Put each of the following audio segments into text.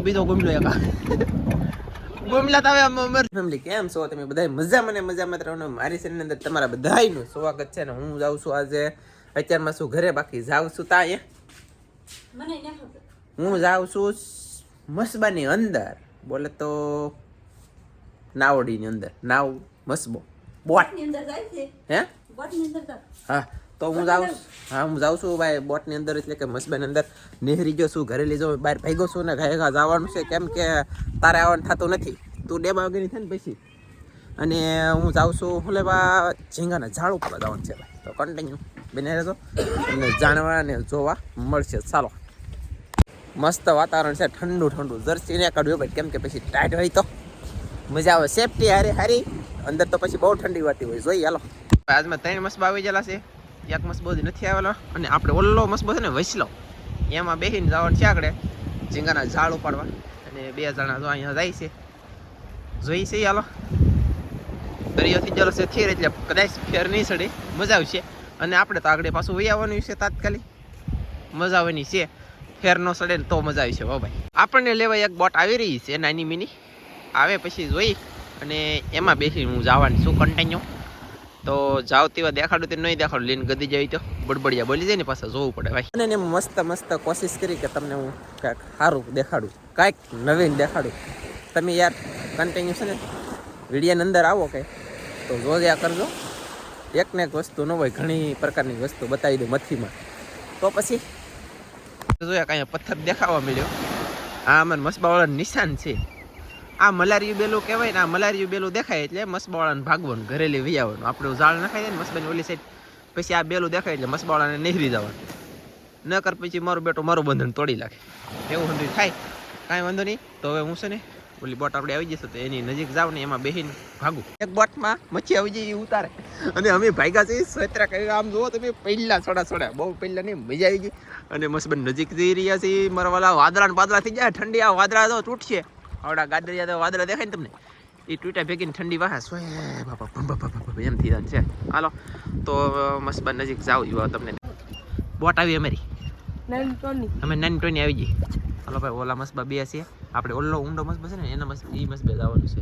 બીજો ગુમલો એક. ગુમલા તમે અમર ફેમિલી કેમ છો? તમે બધા મજા મને મજા માં રહેવાનું મારી શરીર અંદર તમારા બધાનું સ્વાગત છે ને હું જાઉં છું આજે અત્યારમાં શું ઘરે બાકી જાઉં છું તા એ હું જાઉં છું મસબાની અંદર. બોલે તો નાવડીની અંદર. નાવ મસબો. બોટ. હે? હા. તો હું જાઉં હા, હું જાઉં છું ભાઈ બોટની અંદર, એટલે કે મસબાની અંદર. નહેરી ગયો છું, ઘરે લઈ જાઉં, બહાર ગયો છું ને ઘરે જવાનું છે. કેમ કે તારે આવવાનું થતું નથી. તું ડેબા વગરની થાય ને પછી અને હું જાઉં છું, હું લેવા ઝીંગાના ઝાડ ઉપર જવાનું છે ભાઈ. તો કન્ટિન્યુ બને રહેજો. તમને જાણવા અને જોવા મળશે. ચાલો. મસ્ત વાતાવરણ છે, ઠંડુ ઠંડુ. જર્સી ને કાઢ્યું ભાઈ. કેમ કે પછી ટાઈટ હોય તો. મજા આવે. સેફટી હારી હારી. અંદર તો પછી બહુ ઠંડી વાતી હોય. જોઈએ હાલો. આજમાં ત્રણ મસ્ત આવી ગયેલા છે. એક મસબો હજી નથી આવેલો. અને આપણે ઓલ્લો મસબો છે ને વસલો. એમાં બેસીને જવાનું છે આગળ. ઝીંગાના ઝાડ ઉપાડવા. અને બે જણા જો અહીંયા જાય છે. જોઈ છે હાલો દરિયોથી છે થેર એટલે કદાચ ફેર નહીં ચડે. મજા આવશે. અને આપણે તો આગળ પાછું વહી આવવાનું છે તાત્કાલિક. મજા આવવાની છે. ફેર નો સડે તો મજા આવી છે હો ભાઈ. આપણને લેવા એક બોટ આવી રહી છે, નાની મિની. આવે પછી જોઈ. અને એમાં બેસી હું જવાની છું કન્ટિન્યુ તો જાવ તેવા દેખાડું તે નહીં દેખાડું. લઈને ગદી જાય તો બડબડિયા બોલી જાય ને પાછા જોવું પડે ભાઈ. અને મસ્ત મસ્ત કોશિશ કરી કે તમને હું કાંઈક સારું દેખાડું. કાંઈક નવીન દેખાડું. તમે યાર કન્ટિન્યુ છે ને વિડીયાની અંદર આવો કે તો જોયા કરજો. એક ને એક વસ્તુ ન હોય ઘણી પ્રકારની વસ્તુ બતાવી દઉં મથીમાં. તો પછી? જોયા કાંઈ પથ્થર દેખાવા મળ્યો? આ મને મસબાવાળાનું નિશાન છે. આ મલારિયું બેલું કહેવાય ને, આ મલારિયું બેલું દેખાય એટલે મસબાવાળાને ભાગવાનું, ઘરેલી વી આવવાનું આપણે ઝાડ નખાય ને મસબાની ઓલી સાઈડ પછી આ બેલું દેખાય એટલે મસબાવાળાને નહેરી જવાનું. ન કર પછી મારું બેટો મારું બંધન તોડી નાખે. એવું બધું થાય. કાંઈ વાંધો નહીં. તો હવે હું છે ને, ઓલી બોટ આપણે આવી જશે તો એની નજીક જાવ ને એમાં બેસીને ભાગું. એક બોટમાં મચ્છી આવી જાય એ ઉતારે. અને અમે ભાગ્યા છીએ સત્રા કરી આમ જુઓ તમે, પહેલાં છોડા છોડા બહુ પહેલાં નહીં, મજા આવી ગઈ. અને મસ્ત નજીક જઈ રહ્યા છીએ. મારા વાલા વાદળા ને પાદળા થઈ જાય. ઠંડી આ વાદળા તો તૂટશે. આવડા ગાદરિયા તો વાદળા દેખાય ને તમને. એ તૂટ્યા ભેગીને ઠંડી વાહ. સ્વે બાપા ભમ ભમ એમ થઈ છે. હાલો તો મસ્ત નજીક જાવ જો તમને. બોટ આવી અમારી. અમે નાની ટોની આવી ગઈ. હાલો ભાઈ ઓલા મસ્બા બે છે. આપણે ઓલો ઊંડો મસ્બા છે ને એના મસ્ત એ મસ્બે જવાનું છે.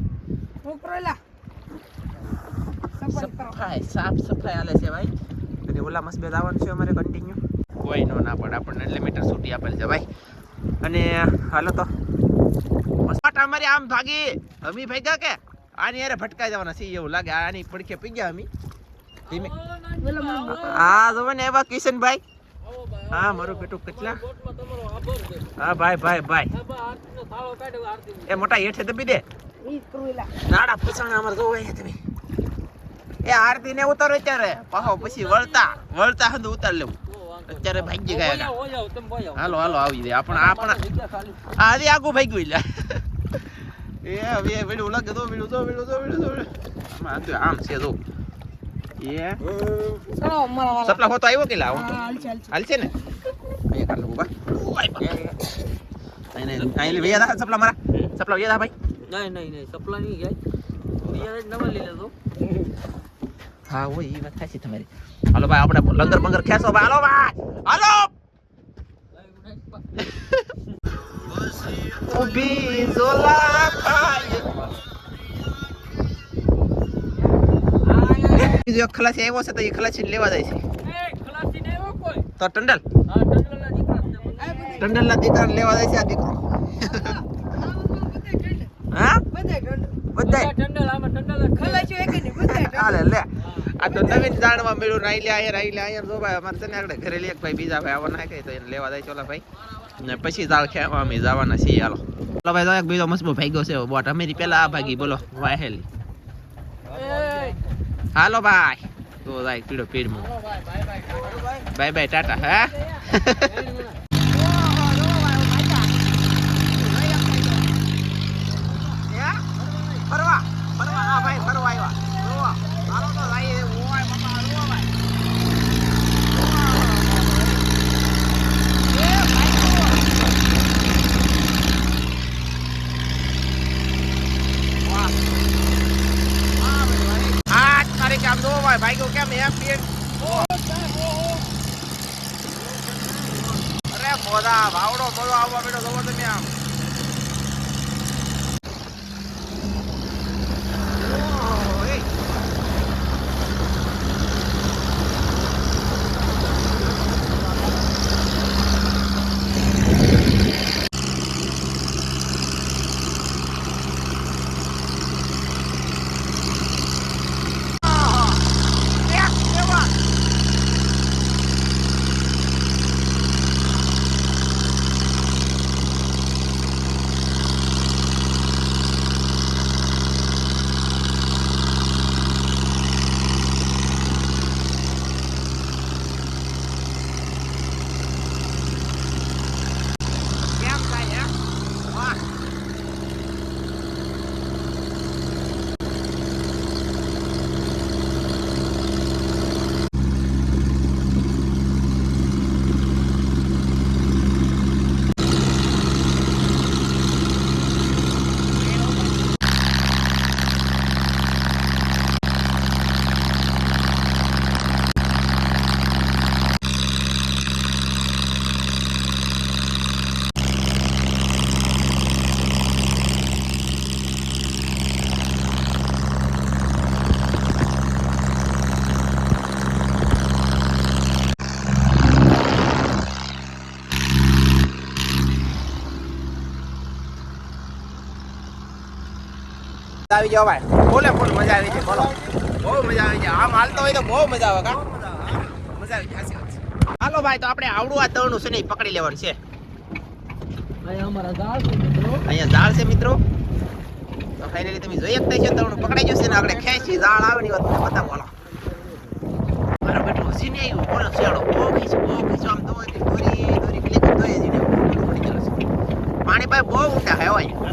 સફાઈ સાફ સફાઈ હાલે છે ભાઈ. અને ઓલા મસ્બે જવાનું છે અમારે કન્ટિન્યુ કોઈ નો ના પડે આપણને એટલે મીટર છૂટી આપેલ છે ભાઈ. અને હાલો તો મસાટ અમારી આમ ભાગી. અમી ભાગ્યા કે આની યારે ભટકાઈ જવાના છે એવું લાગે. આની પડખે પી ગયા અમી. ધીમે. હા જો ને એવા કિશનભાઈ. હા, મારું બેટું કેટલા? હા, ભાઈ ભાઈ ભાઈ. એ મોટા હેઠે દબી દે. નાડા ફસાણા અમારે જોવે તમે. એ આરતી ને ઉતારો અત્યારે. પાહો, પછી વળતા. વળતા હંદ ઉતાર લેવું. અત્યારે ભાગી ગયા હાલો હાલો, આવી દે આપણ આપણા આજે આગું ભાગ્યું એટલે એ હવે વેડું લાગે તો વેડું તો વેડું તો વેડું તો આમ તો આમ છે જો. એ. સપલા હોતો આવ્યો કે લાવો હાલ છે ને? અહીંયા કાઢ લો બા. નહીં નહીં અહીં ભૈયા સપલા મારા. સપલા થા ભાઈ. નહીં નહીં નહીં સપલા નહીં જાય. બિયાર જ નવા લઈ લેતો હા હોય એ વાત થાય છે તમારી. હાલો ભાઈ આપણે લંગર બંગર ખેંચો ભાઈ. હાલો ભાઈ. હાલો! ઊભી ઝોલા ખાય બીજો ખલાસી આવ્યો છે તો એ ખલાસી લેવા જાય છે. તો ટંડલ? ટંડલ ના દીકરાને લેવા જાય છે આ દીકરો. હા? બધાય હાલે લે. આ તો નવીન જાણવા મળ્યું રાઈ લે આયર રાઈ લે આયર જો ભાઈ અમારે છે આગળ ઘરે લે એક ભાઈ બીજા ભાઈ આવવાના નાખે તો એને લેવા જાય. ચોલા ભાઈ. ને પછી જાળ ખેવા અમે જવાના છીએ હાલો. ચાલો ભાઈ એક બીજો મસ્બો ભાગ્યો છે બોટ. અમેરી પેલા આ ભાગી બોલો વાહેલી. હાલો ભાઈ. તો જાય પીડો પીડમાં. બાય બાય ટાટા હા ફરવા ફરવા હા ભાઈ ફરવા આવ્યા જોવા હાલો તો ભાઈ ઓય બાપા રોવા ભાઈ આજ ભાઈ ભાઈ કેમ એમ પીએ અરે બોધા ભાવડો બોલો આવવા બેઠો જોવો તમે આમ. આવી જાવ ભાઈ બોલે ફૂલ મજા આવી છે બોલો બહુ મજા આવી છે આમ હાલતો હોય તો બહુ મજા આવે કા મજા આવી જાય. હાલો ભાઈ તો આપણે આવડું આ તળનું છે નહીં પકડી લેવાનું છે અહીંયા અમારા ઝાડ છે મિત્રો અહીંયા ઝાડ છે મિત્રો તો ફાઇનલી તમે જોઈ શકતા છો તળનું પકડાઈ જશે ને આપણે ખેંચી ઝાડ આવે ને વાત તમને બતાવો હાલો મારો બેટો હજી નહીં આવ્યું બોલો શિયાળો બહુ ખીચું બહુ ખીચું આમ દોરી દોરી પેલી દોરી જીને પાણી ભાઈ બહુ ઊંડા હે ભાઈ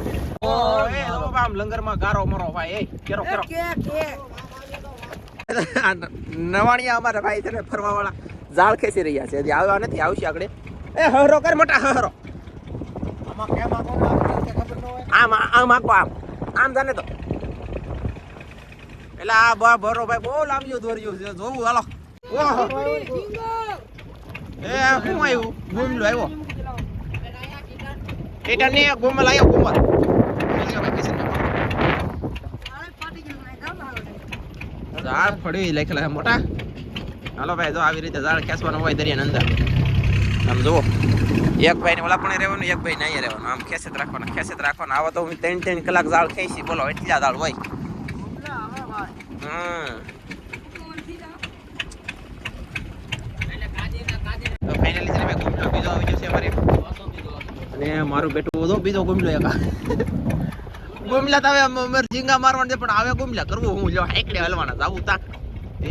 નવાણિયા અમારા ભાઈ છે ફરવા વાળા ઝાડ ખેંચી રહ્યા છે. આવ્યા નથી આવશે આગળ. એ હરો કર મોટા હરો આમ આમ આખો આમ. આમ જાને તો. એટલે આ બા ભરો ભાઈ બહુ લાંબીઓ દોર્યું છે. જોવું હાલો. એ શું આવ્યું ગુમલો આવ્યો? એટા ને આવ્યો ગુમલ. ઝાડ ફળી લખેલા મોટા. હાલો ભાઈ, જો આવી રીતે ઝાડ ખેંચવાનું હોય દરિયાની અંદર. આમ જુઓ. એક ભાઈ ને ઓલા પણ રહેવાનું, એક ભાઈ ને અહીંયા રહેવાનું. આમ ખેંચત રાખવાના ખેંચત રાખવાના. આવા તો હું ત્રણ ત્રણ કલાક ઝાડ ખેંચી, બોલો, એટલા ઝાડ હોય. અને મારું બેટું બધો બીજો ગુમલો એક. ગુમલા તો હવે અમારે ઝીંગા મારવાનું છે પણ હવે ગુમલા કરવું હું જો એકડે હલવાના જાવું તા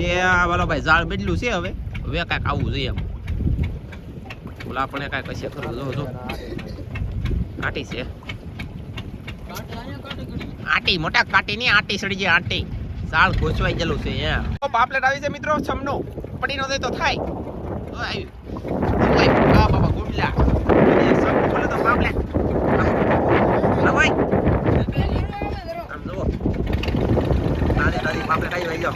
એ આ વાલો ભાઈ ઝાડ બેડલું છે હવે. હવે કાંઈક આવું જોઈએ એમ. ઓલા આપણે કાંઈ કશે કરવું જો જો. કાટી છે. આટી મોટા કાટી ની આટી સડી જાય આટી. સાળ ગોચવાઈ ગયેલું છે એમ. પાપલેટ આવી છે મિત્રો છમનો. પડી નો તો થાય. તો આવી. ઓય બાબા ગુમલા. એ સબ બોલે તો પાપલેટ. લા ભાઈ આમ જુઓ તાજી તાજી પાપલેટ આવી ભાઈ જો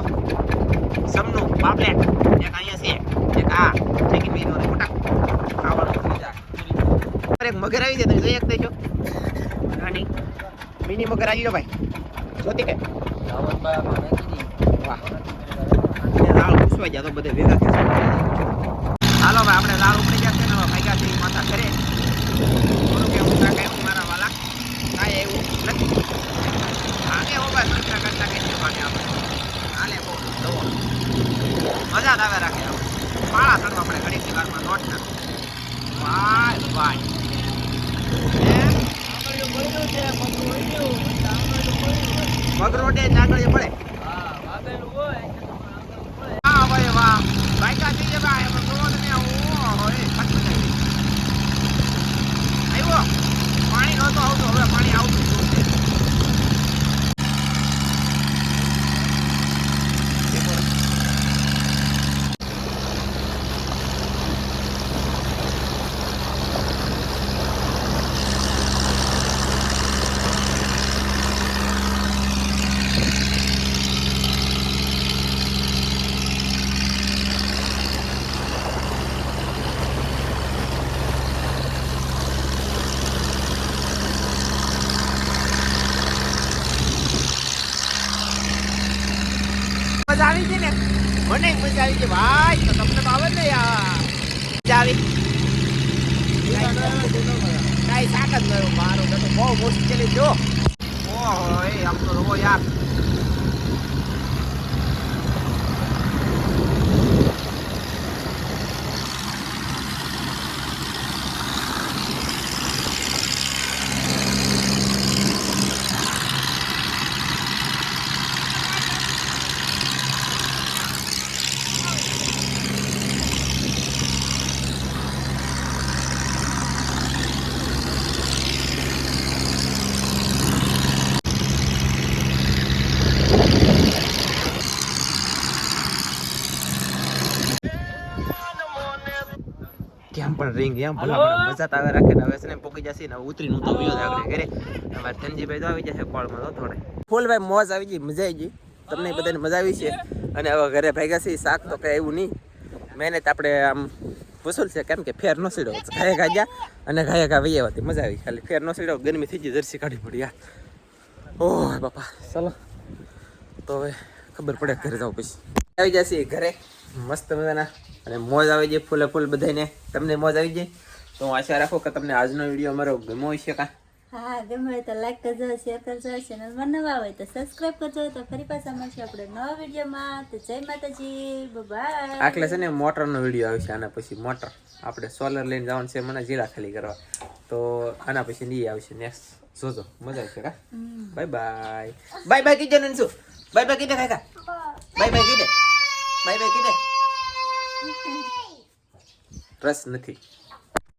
ક્યાં સમનું પાપલેટ એક અહીંયા છે એક આ ચેકિંગ બીનો મોટા ખાવાનું એક મગર આવી છે તમે જોઈ શકતા છો નાની મિની મગર આવી ગયો ભાઈ જોતી કે વાહ પૂછવા ગયા તો બધે ભેગા થશે હાલો ભાઈ આપણે લાલ ઉપડી ગયા છે ને હવે ભાગ્યા છે માથા કરે થોડું કે ના કાંઈ મારા વાલા કાંઈ એવું નથી. આગે હો ભાઈ સંખ્યા કરતા કઈ માટે આપણે. હાલે બહુ દવો મજા જ આવે રાખે. પાળા આપણે ઘડી વારમાં નોટ ના ભાઈ ભાઈ મગરોટે ચાકડીએ પડે હા ભાઈ વાહ એ ખતમ થઈ ગયું. આવ્યો પાણી નહોતું આવતું હવે પાણી આવતું હતું. મજા આવી છે ને મને મજા આવી છે ભાઈ, તો તમને આવે ને યાર. મજા આવી. કાંઈ સાક જ મારું મારો, તો બહુ મુશ્કેલી જો. ઓહો એ આમ તો રવો યાર. કેમ પણ રિંગ એમ ભલા મજા આવે રાખે ને હવે છે ને પોકી જશે ને ઉતરીને હું તો ગયો જ આગળ ઘરે અમારે ધનજીભાઈ તો આવી જશે કોળમાં તો થોડે ફૂલ ભાઈ મોજ આવી ગઈ મજા આવી ગઈ તમને બધાને મજા આવી છે અને હવે ઘરે ભાગ્યા છે શાક તો કઈ એવું નહીં મહેનત આપણે આમ વસૂલ છે કેમ કે ફેર નો સીડો ઘાય ગાજ્યા અને ઘાય ઘા વૈયા હતી મજા આવી ખાલી ફેર નો સીડો ગરમી થઈ ગઈ જર્સી કાઢી પડી યાર ઓહ બાપા ચાલો તો હવે ખબર પડે ઘરે જાવ પછી આવી જશે ઘરે મસ્ત મજાના અને મોજ આવી જાય ફૂલે ફૂલ બધાને તમને મોજ આવી જાય? તો હું આશા રાખું કે તમને આજનો વીડિયો અમારો ગમ્યો હશે કાં? હા ગમે તો લાઈક કરજો શેર કરજો ચેનલમાં નવા હોય તો સબસ્ક્રાઇબ કરજો તો ફરી પાછા મળશે આપણે નવા વિડીયોમાં. તો જય માતાજી બાય આટલે છે ને મોટરનો વીડિયો આવશે આના પછી મોટર. આપણે સોલર લઈને જવાનું છે મને જીરા ખાલી કરવા. તો આના પછી ની આવશે નેક્સ્ટ જોજો મજા આવશે કા? બાય બાય બાય બાય કીધે ને શું? બાય બાય કીધે કાકા? બાય બાય કીધે? બાય બાય કીધે? રસ નથી.